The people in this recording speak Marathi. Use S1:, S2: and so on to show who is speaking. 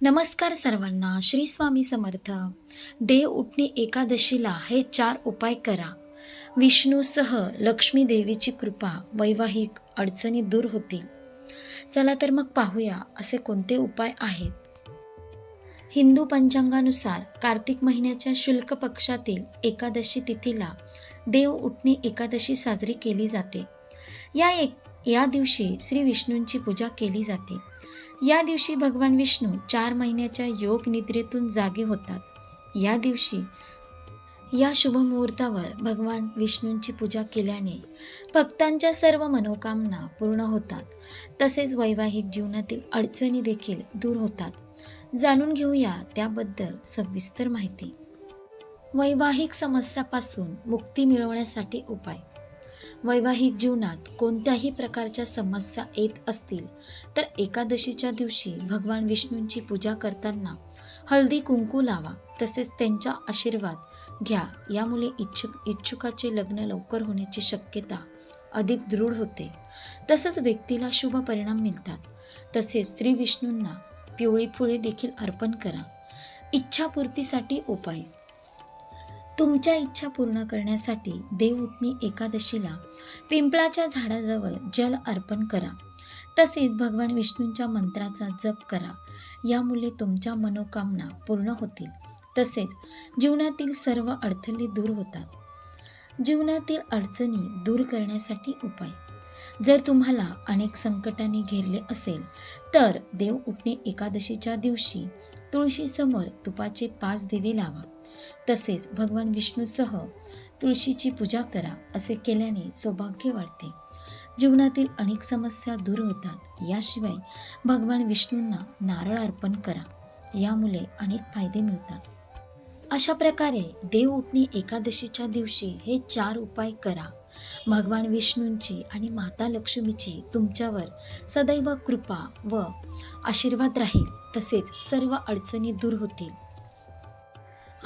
S1: नमस्कार सर्वांना श्री स्वामी समर्थ. देव उठणे एकादशीला हे चार उपाय करा. विष्णूसह लक्ष्मी देवीची कृपा वैवाहिक अडचणी दूर होतील. चला तर मग पाहूया असे कोणते उपाय आहेत. हिंदू पंचांगानुसार कार्तिक महिन्याच्या शुल्क पक्षातील एकादशी तिथीला देव उठणे एकादशी साजरी केली जाते. या एक या दिवशी श्री विष्णूंची पूजा केली जाते. या दिवशी भगवान विष्णू चार महिन्याच्या योग निद्रेतून जागे होतात. या दिवशी या शुभ मुहूर्तावर भगवान विष्णूंची पूजा केल्याने भक्तांच्या सर्व मनोकामना पूर्ण होतात. तसेच वैवाहिक जीवनातील अडचणी देखील दूर होतात. जाणून घेऊया त्याबद्दल सविस्तर माहिती. वैवाहिक समस्यापासून मुक्ती मिळवण्यासाठी उपाय. वैवाहिक जीवनात कोणत्याही प्रकारच्या समस्या येत असतील तर एकादशीच्या दिवशी भगवान विष्णूंची पूजा करताना हळदी कुंकू लावा तसेच त्यांचा आशीर्वाद घ्या यामुळे इच्छुक इच्छुकाचे लग्न लवकर होण्याची शक्यता अधिक दृढ होते. तसंच व्यक्तीला शुभ परिणाम मिळतात. तसेच श्री विष्णूंना पिवळी फुले देखील अर्पण करा. इच्छापूर्तीसाठी उपाय. तुमच्या इच्छा पूर्ण करण्यासाठी देवउठणी एकादशीला पिंपळाच्या झाडाजवळ जल अर्पण करा. तसेच भगवान विष्णूंच्या मंत्राचा जप करा. यामुळे तुमच्या मनोकामना पूर्ण होतील. तसेच जीवनातील सर्व अडथळे दूर होतात. जीवनातील अडचणी दूर करण्यासाठी उपाय. जर तुम्हाला अनेक संकटांनी घेरले असेल तर देव उठणे एकादशीच्या दिवशी तुळशीसमोर तुपाचे पाच दिवे लावा. तसेच भगवान विष्णूसह तुळशीची पूजा करा असे केल्याने सौभाग्य वाढते. जीवनातील अनेक समस्या दूर होतात. याशिवाय भगवान विष्णूंना नारळ अर्पण करा. यामुळे अनेक फायदे मिळतात. अशा प्रकारे देव उठणी एकादशीच्या दिवशी हे चार उपाय करा. भगवान विष्णूंची आणि माता लक्ष्मीची तुमच्यावर सदैव कृपा व आशीर्वाद राहील. तसेच सर्व अडचणी दूर होतील.